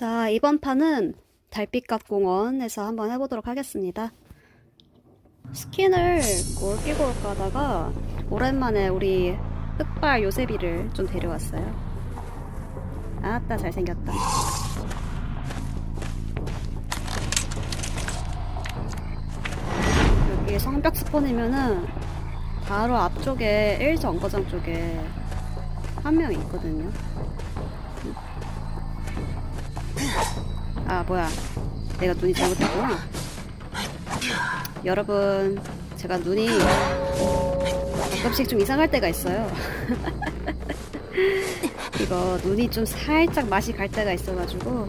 자, 이번 판은 달빛갑 공원에서 한번 해보도록 하겠습니다. 스킨을 뭘 끼고 올까 하다가 오랜만에 우리 흑발 요세비를 좀 데려왔어요. 아따 잘생겼다. 여기 성벽 스폰이면은 바로 앞쪽에 1 정거장 쪽에 한 명 있거든요. 아 뭐야. 내가 눈이 잘못했구나. 여러분 제가 눈이 가끔씩 좀 이상할 때가 있어요. 이거 눈이 좀 살짝 맛이 갈 때가 있어가지고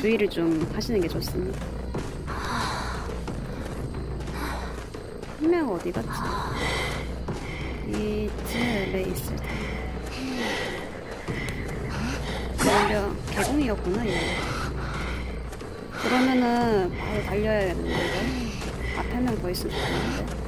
주의를 좀 하시는 게 좋습니다. 한 명 어디 갔지? 이쯤에 있을 텐데 개공이었구나 얘. 그러면은 바로 달려야겠는데 이거 앞에 한명더 있으면 좋겠는데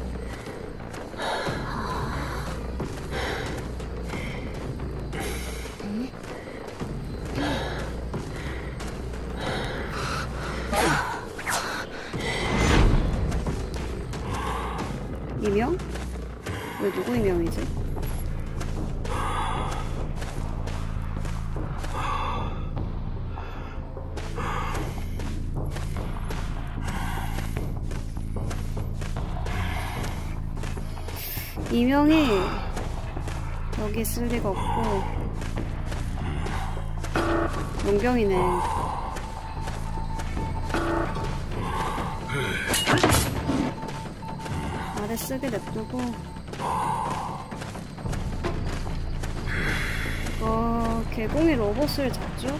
이명? 왜 누구 이명이지? 이명이 여기 있을 리가 없고 용병이네 아래 쓰게 냅두고 어 개공이 로봇을 잡죠?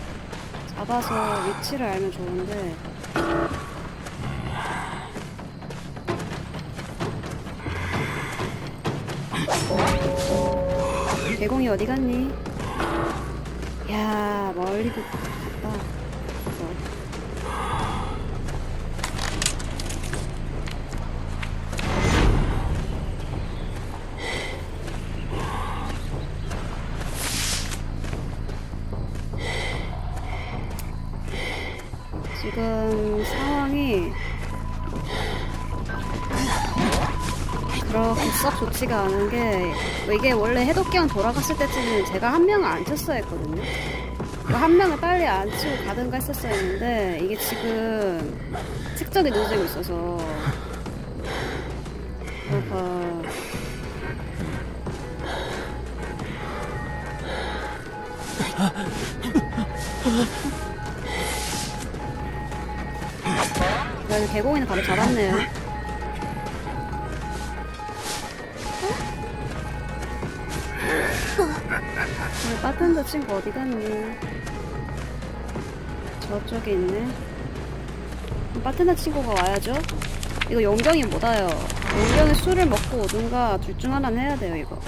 잡아서 위치를 알면 좋은데 개공이 어디 갔니? 야 멀리도 갔다. 어. 지금 상황이 그렇게 썩 좋지가 않은 게 이게 원래 해독기왕 돌아갔을 때쯤은 제가 한 명을 안 쳤어야 했거든요. 그한 명을 빨리 안 치고 가든가 했었어야 했는데 이게 지금 측정이 늦어지고 있어서 어허. 그래도 개공이는 바로 잡았네요. 우리 바텐더 친구 어디 갔니? 저쪽에 있네. 바텐더 친구가 와야죠. 이거 용병이 못 와요. 용병이 술을 먹고 오든가 둘 중 하나는 해야 돼요, 이거.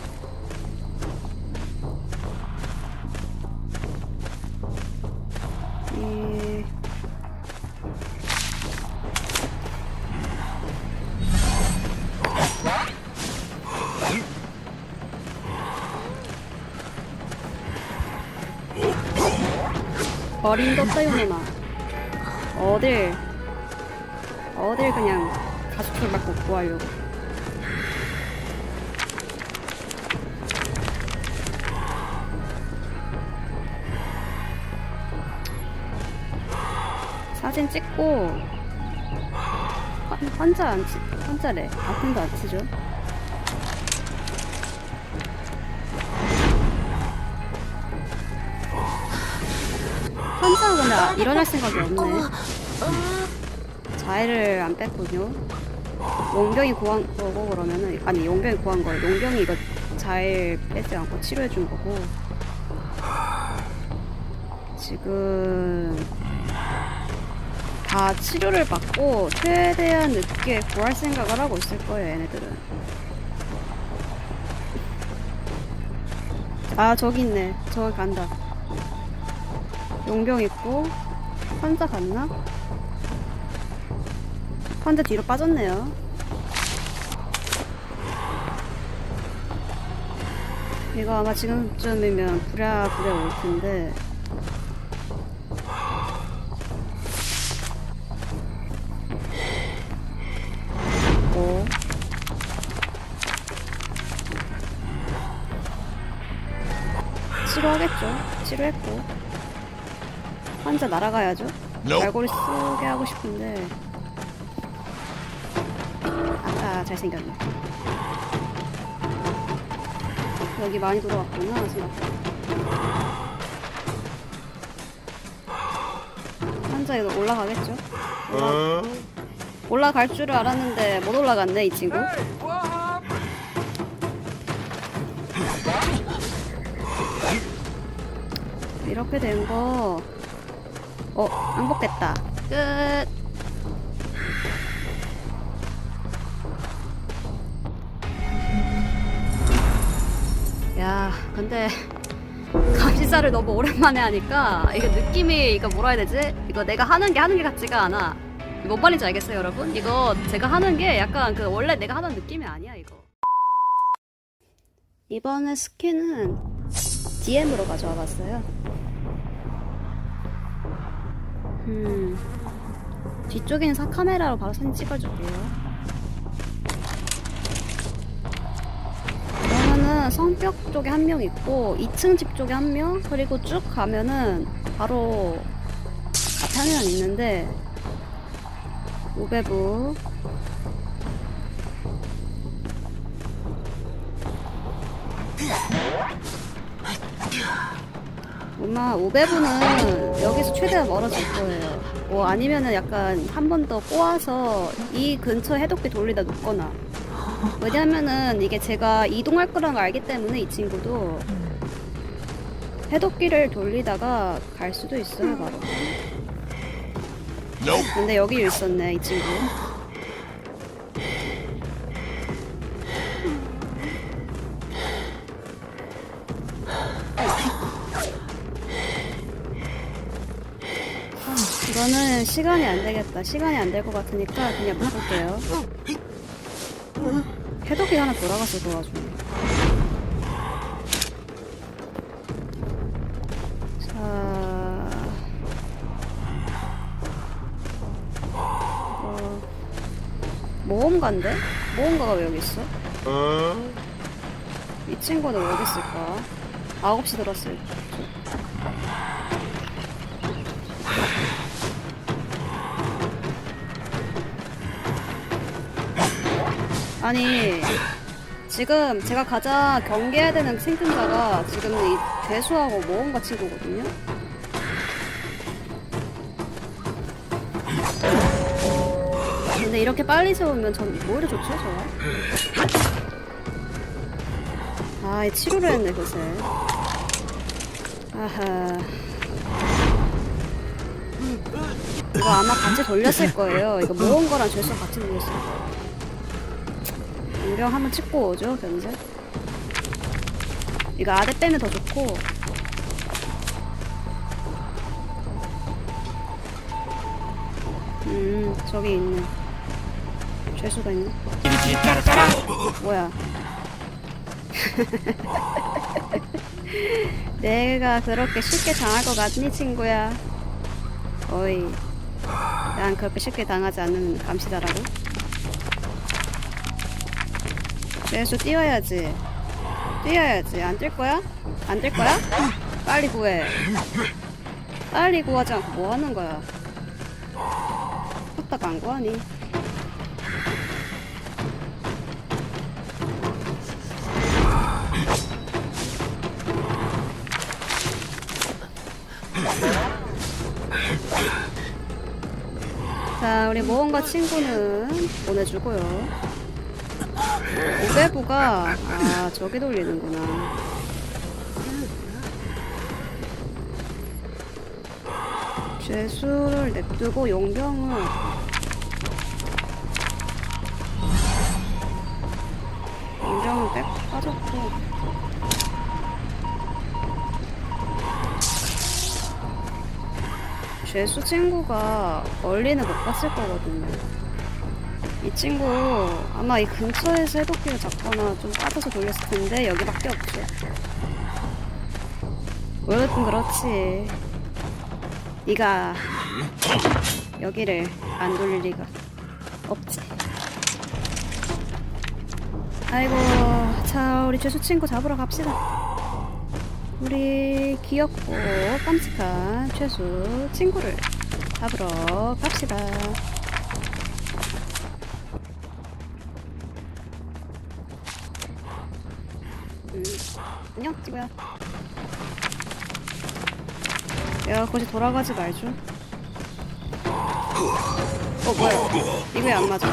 떴다요 누나 어딜 어딜 그냥 가속줄 맞고 구하려고. 사진 찍고 환- 환자 안 치, 환자래. 아픈도 안 치죠 일어날 생각이 없네 자해를 안 뺐군요. 용병이 구한 거고 그러면은 아니 용병이 구한 거예요. 용병이 이거 자해 빼지 않고 치료해 준 거고 지금 다 치료를 받고 최대한 늦게 구할 생각을 하고 있을 거예요. 얘네들은. 아 저기 있네. 저기 간다. 용병 있고 환자 갔나? 환자 뒤로 빠졌네요. 이거 아마 지금쯤이면 부랴부랴 올 텐데. 오. 치료하겠죠. 치료했고. 환자 날아가야죠. 갈고리 쓰게 하고 싶은데. 아까 잘생겼네. 여기 많이 돌아왔구나, 생각보다. 환자 이거 올라가겠죠? 올라... 올라갈 줄을 알았는데 못 올라갔네, 이 친구. 이렇게 된 거, 어, 항복됐다. 끝. 야, 근데 감시사를 너무 오랜만에 하니까 이거 느낌이 이거 뭐라 해야 되지? 이거 내가 하는 게 하는 게 같지가 않아. 뭔 말인지 알겠어요, 여러분? 이거 제가 하는 게 약간 그 원래 내가 하던 느낌이 아니야, 이거. 이번에 스킨은 DM으로 가져와 봤어요. 음. 뒤쪽에 있는 사 카메라로 바로 사진 찍어줄게요. 그러면은 성벽 쪽에 한 명 있고 2층 집 쪽에 한 명, 그리고 쭉 가면은 바로 앞에 한 명 있는데 우배부 아마 우배부는 여기서 최대한 멀어질 거예요. 뭐 아니면은 약간 한 번 더 꼬아서 이 근처 해독기 돌리다 놓거나. 왜냐면은 이게 제가 이동할 거란 걸 알기 때문에 이 친구도 해독기를 돌리다가 갈 수도 있어요, 바로. 근데 여기 있었네, 이 친구. 이거는 시간이 안 되겠다. 시간이 안 될 것 같으니까 그냥 바꿀게요. 해독기 하나 돌아갔어, 그 와중에. 자. 어, 모험가인데? 모험가가 왜 여기 있어? 이 친구는 왜 여기 있을까? 9시 들었을 때. 아니 지금 제가 가장 경계해야 되는 생존자가 지금 이 죄수하고 모험가 친구거든요. 근데 이렇게 빨리 세우면 전 오히려 좋죠, 저. 아, 이 치료를 했네, 글쎄. 아하. 이거 아마 같이 돌렸을 거예요. 이거 모험가랑 죄수 같이 돌렸을 거예요. 인병 한번 찍고 오죠, 견제. 이거 아래 빼면 더 좋고. 음, 저기 있네. 죄수가 있네. 뭐야. 내가 그렇게 쉽게 당할 것 같니, 친구야? 어이. 난 그렇게 쉽게 당하지 않는 감시다라고? 죄수 뛰어야지. 뛰어야지. 안 뛸 거야? 안 뛸 거야? 빨리 구해. 빨리 구하지 않고 뭐 하는 거야? 후딱 안 구하니? 자, 우리 모험가 친구는 보내주고요. 오배부가 아 저기 돌리는구나. 죄수를 냅두고 용병을 용병은 백 빠졌고 죄수 친구가 멀리는 못 갔을 거거든요. 이 친구 아마 이 근처에서 해독기를 잡거나 좀 빠져서 돌렸을 텐데 여기밖에 없죠. 어쨌든 그렇지. 네가 여기를 안 돌릴 리가 없지. 아이고, 자 우리 죄수 친구 잡으러 갑시다. 우리 귀엽고 깜찍한 최수 친구를 잡으러 갑시다. 친구야. 야, 거기 돌아가지 말죠. 어, 뭐야. 이거 왜 안 맞아?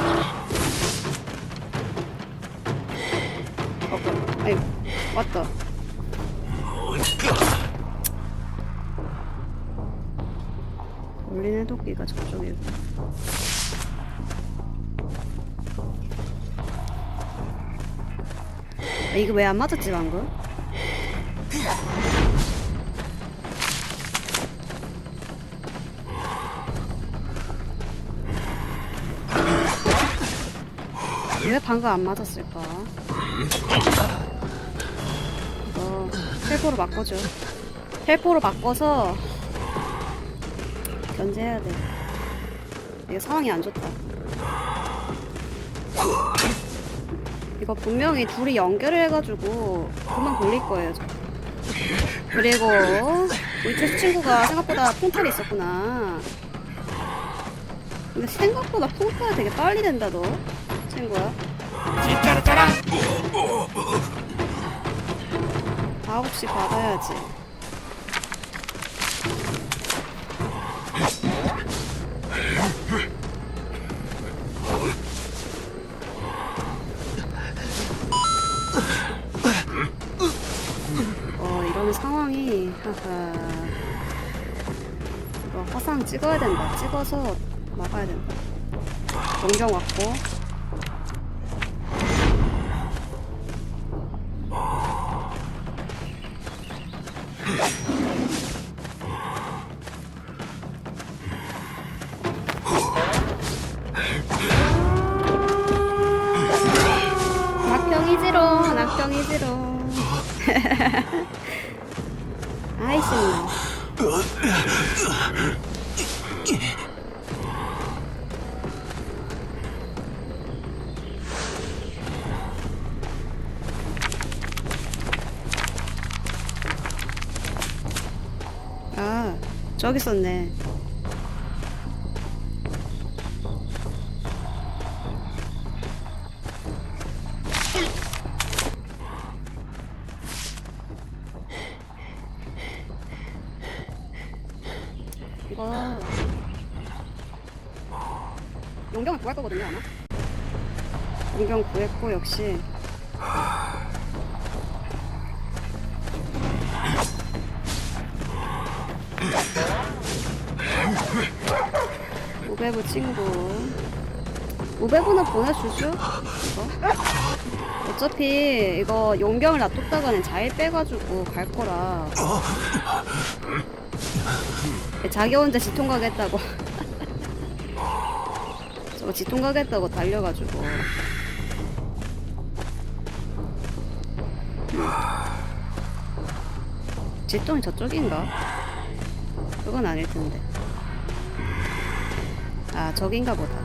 어. 아이, 왔다. 울리는 토끼가 저쪽이고. 아, 이거 왜 안 맞았지 방금? 왜 방금 안 맞았을까? 이거 텔포로 바꿔줘. 텔포로 바꿔서 견제해야 돼. 이거 상황이 안 좋다. 이거 분명히 둘이 연결을 해가지고 그만 걸릴 거예요. 저. 그리고 우리 최 친구가 생각보다 폰탈이 있었구나. 근데 생각보다 폰탈 되게 빨리 된다 너 친구야. 진짜로 짜라 9시 받아야지. 어, 이런 상황이, 하하. 이거 화상 찍어야 된다. 찍어서 막아야 된다. 동경 왔고. 낙병이지롱. 아이, 신나. 아, 저기 있었네. 용병 구했고 역시 우베부 친구 우베부는 보내줄 수? 이거? 어차피 이거 용병을 놔뒀다가는 자일 빼가지고 갈 거라 자기 혼자 지통 가겠다고 저거 지통 가겠다고 달려가지고 지통이 저쪽인가? 그건 아닐 텐데 아 저긴가 보다